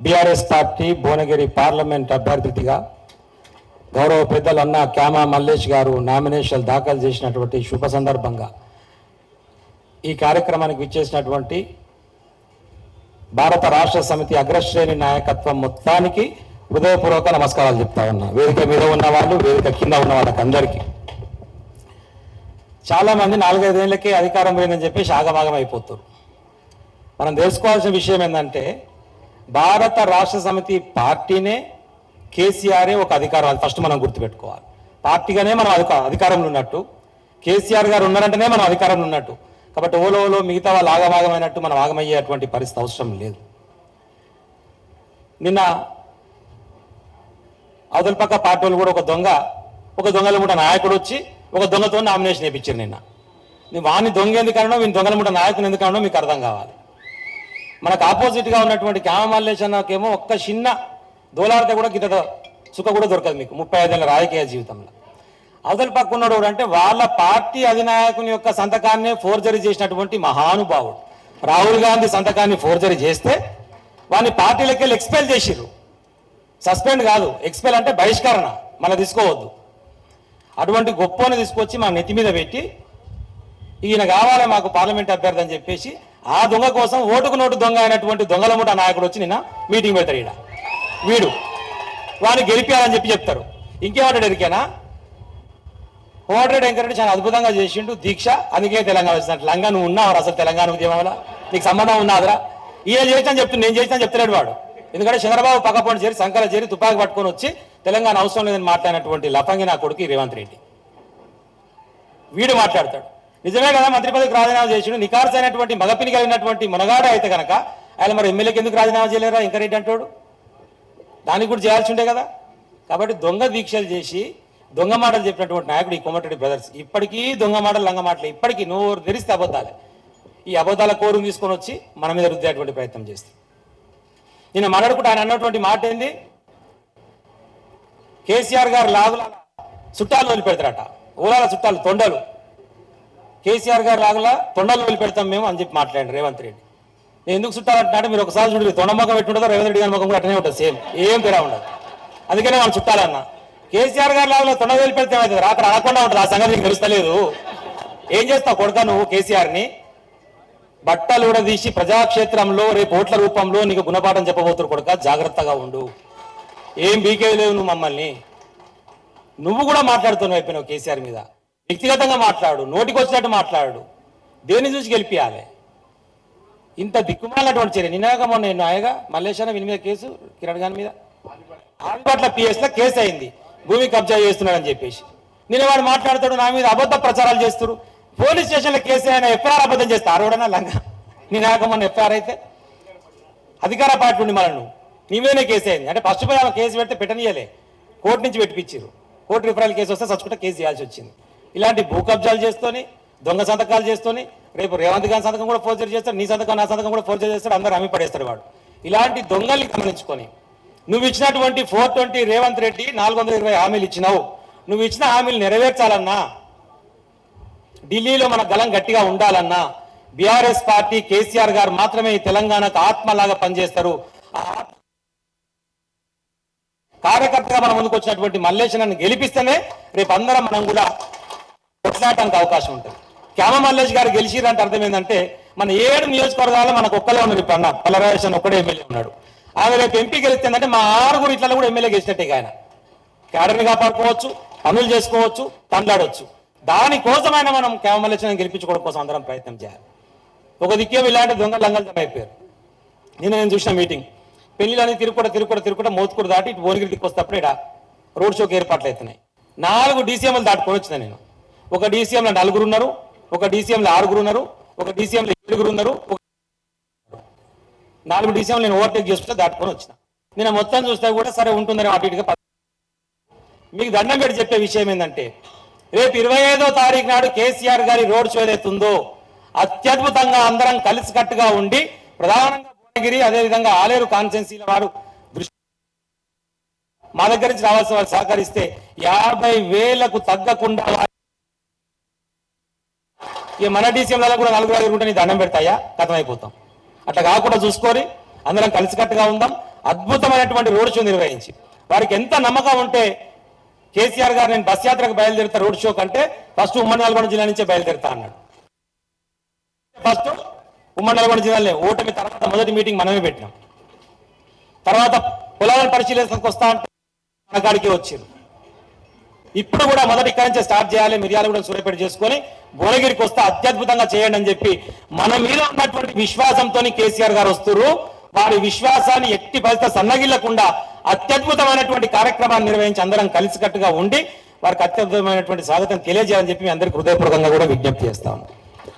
BRS party Bhuvanagiri parliament అభ్యర్థిగా గౌరవ పెద్దలు అన్న క్యామా మల్లేష్ గారు నామినేషన్ దాఖలు చేసినటువంటి శుభ సందర్భంగా ఈ కార్యక్రమానికి విచ్చేసినటువంటి భారత రాష్ట్ర సమితి అగ్రశ్రేణి నాయకత్వం మొత్తానికి హృదయపూర్వక నమస్కారాలు చెప్తా ఉన్నా. వేదిక మీద ఉన్న వాళ్ళు వేదిక కింద ఉన్న వాళ్ళకి అందరికీ. చాలామంది నాలుగైదేళ్ళకి నాలుగైదేళ్ళకే అధికారం పోయిందని చెప్పేసి ఆగమాగం అయిపోతారు మనం తెలుసుకోవాల్సిన విషయం ఏంటంటే భారత రాష్ట్ర సమితి పార్టీనే కేసీఆరే ఒక అధికారం అది ఫస్ట్ మనం గుర్తుపెట్టుకోవాలి. పార్టీగానే మనం అధిక అధికారంలో ఉన్నట్టు కేసీఆర్ గారు ఉన్నారంటేనే మనం అధికారంలో ఉన్నట్టు. కాబట్టి ఓలో ఓలో మిగతా వాళ్ళు ఆగమాగమైనట్టు మనం ఆగమయ్యేటువంటి పరిస్థితి అవసరం లేదు. నిన్న అవతల పక్క పార్టీ వాళ్ళు కూడా ఒక దొంగ ఒక దొంగల కూడా నాయకుడు వచ్చి ఒక దొంగతో నామినేషన్ వేయించారు నిన్న. నీ వాడిని దొంగ ఎందుకనో వీని దొంగలు కూడా నాయకుని ఎందుకనో మీకు అర్థం కావాలి. మనకు ఆపోజిట్గా ఉన్నటువంటి క్యామల్లేషన్కేమో ఒక్క చిన్న దోలాడితే కూడా గిట్ట సుఖ కూడా దొరకదు మీకు. ముప్పై ఐదేళ్ళ రాజకీయ జీవితంలో. అవతల పక్క ఉన్నాడు అంటే వాళ్ళ పార్టీ అధినాయకుని యొక్క సంతకాన్ని ఫోర్జరీ చేసినటువంటి మహానుభావుడు. రాహుల్ గాంధీ సంతకాన్ని ఫోర్జరీ చేస్తే వాడిని పార్టీలకి వెళ్ళి ఎక్స్పెల్ చేసిర్రు. సస్పెండ్ కాదు. ఎక్స్పెల్ అంటే బహిష్కరణ. మన తీసుకోవద్దు. అటువంటి గొప్పని తీసుకొచ్చి మన నెత్తి మీద పెట్టి ఈయన కావాలి మాకు పార్లమెంట్ అభ్యర్థి అని చెప్పేసి ఆ దొంగ కోసం ఓటుకు నోటు దొంగ అయినటువంటి దొంగల ముఠ నాయకుడు వచ్చి నిన్న మీటింగ్ పెడతాడు ఈడ. వీడు. వాడిని గెలిపాలని చెప్పి చెప్తారు. ఇంకేమంటాడు ఎరికేనా? కోమటిరెడ్డి వెంకరెడ్డి చాలా అద్భుతంగా చేసిండు. దీక్ష. అందుకే తెలంగాణ వచ్చినట్టు. లంగా నువ్వు ఉన్నావు అసలు తెలంగాణ ఉద్యమంలో? నీకు సంబంధం ఉన్నాదిరా ఈయన చేసినా చెప్తున్నా నేను చేసినా చెప్తలేడు వాడు. ఎందుకంటే చంద్రబాబు పక్కపొంటి చేరి సంకల చేరి తుపాకి పట్టుకొని వచ్చి తెలంగాణ అవసరం లేదని మాట్లాడినటువంటి లఫంగి నా కొడుకు రేవంత్ రెడ్డి. వీడు మాట్లాడతాడు. నిజమే కదా మంత్రి పదవికి రాజీనామా చేసిండు. నికార్స్ అయినటువంటి మగపిని కలిగినటువంటి మునగాడ అయితే కనుక ఆయన మరి ఎమ్మెల్యేకి ఎందుకు రాజీనామా చేయలేరా? ఇంకరెడ్డి అంటాడు. దానికి కూడా చేయాల్సి ఉండే కదా. కాబట్టి దొంగ దీక్షలు చేసి దొంగ మాటలు చెప్పినటువంటి నాయకుడు ఈ కోమటిరెడ్డి బ్రదర్స్. ఇప్పటికీ దొంగ మాటలు లంగ మాటలు ఇప్పటికీ నోరు తెరిస్తే అబద్ధాలే. ఈ అబద్ధాల కోరుని తీసుకొని వచ్చి మన మీద రుద్దేటువంటి ప్రయత్నం చేస్తాం నేను మాట్లాడుకుంటే ఆయన అన్నటువంటి మాట ఏంది? కేసీఆర్ గారు లాగుల చుట్టాలు వదిలిపెడతారట. ఊరాల చుట్టాలు తొండలు. కేసీఆర్ గారు లాగుల తొండలు వదిలిపెడతాం మేము అని చెప్పి మాట్లాడండి రేవంత్ రెడ్డి. నేను ఎందుకు చుట్టాలంటున్నాడు మీరు ఒకసారి చూడండి తొండ పెట్టుంటుందో రేవంత్ రెడ్డి గారి ముఖం కూడా అట్లనే ఉంటుంది సేమ్. ఏం తేడా ఉండదు. అందుకనే వాళ్ళు చుట్టాలన్నా. కేసీఆర్ గారు లాగలా తొండ వదిలిపెడితే ఏమవుతుంది అక్కడ రాకుండా ఉంటుంది ఆ సంగతి నీకు తెలుస్తలేదు. ఏం చేస్తావు కొడుక నువ్వు కేసీఆర్ని? బట్టలు ఉడదీసి ప్రజాక్షేత్రంలో రేపు ఓట్ల రూపంలో నీకు గుణపాఠం చెప్పబోతురు కొడుక జాగ్రత్తగా ఉండు. ఏం బీకే లేవు నువ్వు మమ్మల్ని. నువ్వు కూడా మాట్లాడుతున్నావు అయిపోయినావు కేసీఆర్ మీద. వ్యక్తిగతంగా మాట్లాడు నోటికి వచ్చినట్టు మాట్లాడు దేన్ని చూసి గెలిపియాలి? ఇంత దిక్కుమాలినటువంటి చర్య. నిన్నగా మొన్న నేను ఆయగా మల్లేశ్వరం వీని మీద కేసు కిరణ్ గారి మీద. ఆల్పట్ల పిఎస్లో కేసు అయింది. భూమి కబ్జా చేస్తున్నాడని చెప్పేసి. నేను వాడు మాట్లాడుతాడు నా మీద అబద్ధ ప్రచారాలు చేస్తారు. పోలీస్ స్టేషన్లో కేసు అయినా ఎఫ్ఐఆర్ అబద్ధం చేస్తారు ఆరోడనా లంగా. నిన్నగా మొన్న ఎఫ్ఐఆర్ అయితే. అధికార పార్టీ ఉండి మళ్ళీ నీవేనే కేసు అయింది. అంటే ఫస్ట్ పోయి కేసు పెడితే పెట్టనియలే. కోర్టు నుంచి పెట్టిపించారు కోర్టు రిఫరల్ కేసు వస్తే చచ్చుకుంటే కేసు చేయాల్సి వచ్చింది. ఇలాంటి భూ కబ్జాలు దొంగ సంతకాలు చేస్తూనే రేపు రేవంత్ గారి సంతకం కూడా ఫోర్జరీ చేస్తాడు నీ సంతకం నా సంతకం కూడా ఫోర్జరీ చేస్తాడు అందరూ అమ్మి పడేస్తాడు వాడు. ఇలాంటి దొంగల్ని గమనించుకొని నువ్వు ఇచ్చినటువంటి ఫోర్ ట్వంటీ రేవంత్ రెడ్డి నాలుగు వందల ఇరవై హామీలు ఇచ్చినావు. నువ్వు ఇచ్చిన హామీలు నెరవేర్చాలన్నా ఢిల్లీలో మన గలం గట్టిగా ఉండాలన్నా బీఆర్ఎస్ పార్టీ కేసీఆర్ గారు మాత్రమే ఈ తెలంగాణకు ఆత్మలాగా పనిచేస్తారు. కార్యకర్తగా మన ముందుకు వచ్చినటువంటి మల్లేశనని గెలిపిస్తేనే రేపు అందరం మనం కూడా కొట్లాడటానికి అవకాశం ఉంటుంది. క్యామ మల్లేష్ గారు గెలిచిరంటే అర్థం ఏంటంటే మన ఏడు నియోజకవర్గాల్లో మనకు ఒక్కలే ఉన్నారు ఇప్పుడు అన్న పల్లరాజేషన్ ఒక్కడే ఎమ్మెల్యే ఉన్నాడు. ఆమె రేపు ఎంపీ గెలిస్తేందంటే మా ఆరుగురు ఇట్లలో కూడా ఎమ్మెల్యే గెలిచినట్టే ఆయన. క్యాడర్ని కాపాడుకోవచ్చు పనులు చేసుకోవచ్చు తండ్లాడవచ్చు దానికోసమైనా మనం క్యామ మల్లేశ్వరం గెలిపించుకోవడం కోసం అందరం ప్రయత్నం చేయాలి. ఒక దిక్కే ఇలాంటి దొంగ లంగలు అయిపోయారు. నిన్న నేను చూసిన మీటింగ్. పెళ్ళిలని తిరుపడ తిరుపడ తిరుపడ మోతుకుడు దాటి ఇటు ఓనిగిరి దిక్కు వస్తప్పుడు ఇక్కడ రోడ్ షోకి ఏర్పాట్లు అవుతున్నాయి. నాలుగు డీసీఎంలు దాటుకొని వచ్చిన నేను. ఒక డీసీఎంలో నలుగురు ఉన్నారు ఒక డీసీఎంలో ఆరుగురు ఉన్నారు ఒక డీసీఎంలో ఏడుగురు ఉన్నారు నాలుగు డీసీఎంలు నేను ఓవర్టేక్ చేసుకుంటే దాటుకొని వచ్చిన. నేను మొత్తం చూస్తే కూడా సరే ఉంటుందని అటు ఇటుగా మీకు దండం పెట్టి చెప్పే విషయం ఏంటంటే రేపు ఇరవై ఐదో తారీఖు నాడు కేసీఆర్ గారి రోడ్ షో ఏదైతుందో అత్యద్భుతంగా అందరం కలిసికట్టుగా ఉండి ప్రధానంగా భువనగిరి అదేవిధంగా ఆలేరు కాన్స్టెన్సీల వారు దృష్టి మా దగ్గర నుంచి రావాల్సిన వాళ్ళు సహకరిస్తే యాభై వేలకు తగ్గకుండా ఇక మన డీసీఎంలలో కూడా నలుగురు ఐదు ఉంటే నీ దండం పెడతాయా? కథమైపోతాం. అయిపోతాం అట్లా కాకుండా చూసుకొని అందరం కలిసికట్టుగా ఉందాం. అద్భుతమైనటువంటి రోడ్ షో నిర్వహించి. వారికి ఎంత నమ్మకం ఉంటే కేసీఆర్ గారు నేను బస్ యాత్రకు బయలుదేరుతా రోడ్ షో కంటే ఫస్ట్ ఉమ్మడి నల్గొండ జిల్లా నుంచే బయలుదేరుతా అన్నాడు. ఫస్ట్ ఉమ్మడి నల్గొండ జిల్లాలో ఓటమి తర్వాత మొదటి మీటింగ్ మనమే పెట్టినాం. తర్వాత పొలాలను పరిశీలించడానికి వస్తా అంటే మన కాడికి వచ్చింది ఇప్పుడు కూడా మొదటి ఇక్కడి నుంచే స్టార్ట్ చేయాలి మిరియాలు కూడా సూర్యపేట చేసుకొని భువనగిరికి వస్తే అత్యద్భుతంగా చేయండి అని చెప్పి మన మీద ఉన్నటువంటి విశ్వాసంతో కేసీఆర్ గారు వస్తున్నారు వారి విశ్వాసాన్ని ఎట్టి పరిస్థితి సన్నగిల్లకుండా అత్యద్భుతమైనటువంటి కార్యక్రమాన్ని నిర్వహించి అందరం కలిసికట్టుగా ఉండి వారికి అత్యద్భుతమైనటువంటి స్వాగతం తెలియజేయాలని చెప్పి మీ అందరికి హృదయపూర్వకంగా కూడా విజ్ఞప్తి చేస్తా ఉన్నాను.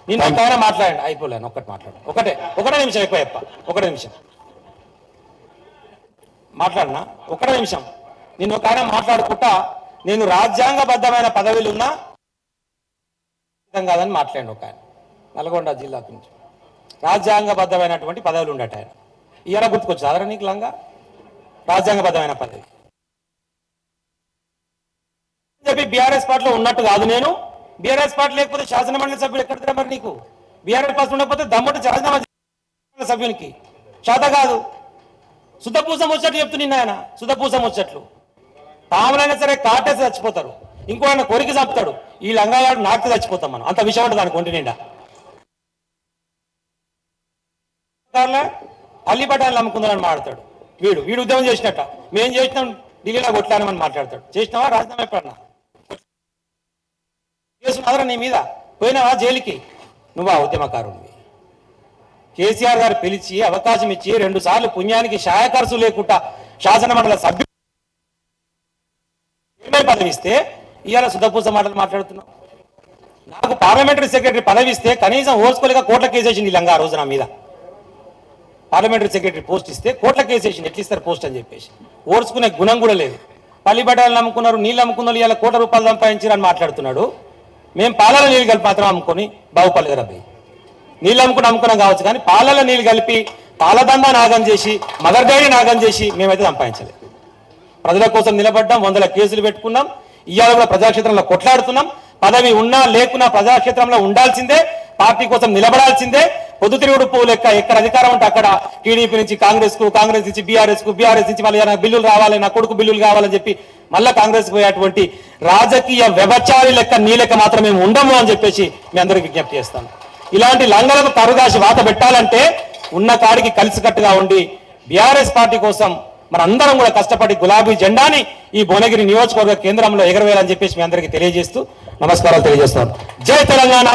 నేను ఒకైనా మాట్లాడండి. అయిపోలేను ఒక్కటి మాట్లాడు ఒకటే ఒకటే నిమిషం ఎక్కువ చెప్ప ఒకటే నిమిషం. మాట్లాడినా? ఒకటే నిమిషం. నేను ఒక ఆయన మాట్లాడుకుంటా నేను రాజ్యాంగబద్ధమైన పదవిలు ఉన్నా సిద్ధం కాదని మాట్లాడండి ఒక ఆయన నల్గొండ జిల్లా నుంచి. రాజ్యాంగబద్ధమైనటువంటి పదవులు ఉండట ఆయన. ఇయన గుర్తుకొచ్చు అదరా నీకు లంగా? రాజ్యాంగబద్ధమైన పదవి. చెప్పి బీఆర్ఎస్ పార్టీలో ఉన్నట్టు కాదు నేను. బీఆర్ఎస్ పార్టీ లేకపోతే శాసనమండలి సభ్యులు ఎక్కడ మరి నీకు? బీఆర్ఎస్ పార్టీ ఉండకపోతే దమ్ముంటే శాసనమండలి సభ్యునికి. చేత కాదు. సుధపూసం వచ్చట్లు నిన్న ఆయన సుధపూసం వచ్చేట్లు పాములైనా సరే కాటేసి చచ్చిపోతారు. ఇంకో ఆయన కొరికి చంపుతాడు ఈ లంగాలాడు నాకు చచ్చిపోతాం మనం. అంత విషయం ఉంటుంది దాని కొంటి నిండా. పల్లి బఠాలు నమ్ముకుందామని మాట్లాడతాడు. వీడు వీడు ఉద్యమం చేసినట్ట. మేం చేసినాం ఢిల్లీలో కొట్లానమని మాట్లాడతాడు. చేసినావా? రాజధాని ఎప్పుడన్నా కేసు మాత్రం నీ మీద. పోయినావా జైలుకి? నువ్వా ఉద్యమకారుడివి. కేసీఆర్ గారు పిలిచి అవకాశం ఇచ్చి రెండు సార్లు పుణ్యానికి షాయకర్సు లేకుండా శాసన మండలి సభ్యులు ఏమై ఇవాళ సుధపూస మాటలు మాట్లాడుతున్నాం. నాకు పార్లమెంటరీ సెక్రటరీ పదవి ఇస్తే కనీసం ఓర్చుకోలేక కోట్ల కేసేసింది లంగా ఆ రోజు నా మీద. పార్లమెంటరీ సెక్రటరీ పోస్ట్ ఇస్తే కోట్ల కేసేసింది ఎట్లిస్తారు పోస్ట్ అని చెప్పేసి. ఓర్చుకునే గుణం కూడా లేదు. పల్లిబడ్డాలు నమ్ముకున్నారు నీళ్ళు అమ్ముకున్నారు ఇలా కోట్ల రూపాయలు సంపాదించారు అని మాట్లాడుతున్నాడు. మేము పాలలో నీళ్ళు కలిపి మాత్రం అమ్ముకొని బాగుపడలేదు అబ్బాయి నీళ్ళు అమ్ముకుని అమ్ముకున్నాం కావచ్చు కానీ పాలలో నీళ్ళు కలిపి పాలదండ నాగం చేసి మదర్ డైరీ నాగం చేసి మేమైతే సంపాదించలేదు. ప్రజల కోసం నిలబడ్డాం వందల కేసులు పెట్టుకున్నాం. ఇవాళ కూడా ప్రజాక్షేత్రంలో కొట్లాడుతున్నాం. పదవి ఉన్నా లేకున్నా ప్రజాక్షేత్రంలో ఉండాల్సిందే. పార్టీ కోసం నిలబడాల్సిందే. పొద్దుతిరుగుడు పువ్వు లెక్క ఎక్కడ అధికారం ఉంటే అక్కడ టీడీపీ నుంచి కాంగ్రెస్కు కాంగ్రెస్ నుంచి బీఆర్ఎస్కు బీఆర్ఎస్ నుంచి మళ్ళీ నాకు బిల్లులు రావాలి నా కొడుకు బిల్లులు కావాలని చెప్పి మళ్ళా కాంగ్రెస్ పోయేటువంటి రాజకీయ వ్యభచారి లెక్క నీ లెక్క మాత్రం మేము ఉండము అని చెప్పేసి మీ అందరికి విజ్ఞప్తి చేస్తాను. ఇలాంటి లంగలకు కరుగాసి వాత పెట్టాలంటే ఉన్న కాడికి కలిసికట్టుగా ఉండి బీఆర్ఎస్ పార్టీ కోసం మనందరం కూడా కష్టపడి గులాబీ జెండాని ఈ భువనగిరి నియోజకవర్గ కేంద్రంలో ఎగరవేయాలని చెప్పేసి మీ అందరికీ తెలియజేస్తూ నమస్కారాలు తెలియజేస్తాను జై తెలంగాణ.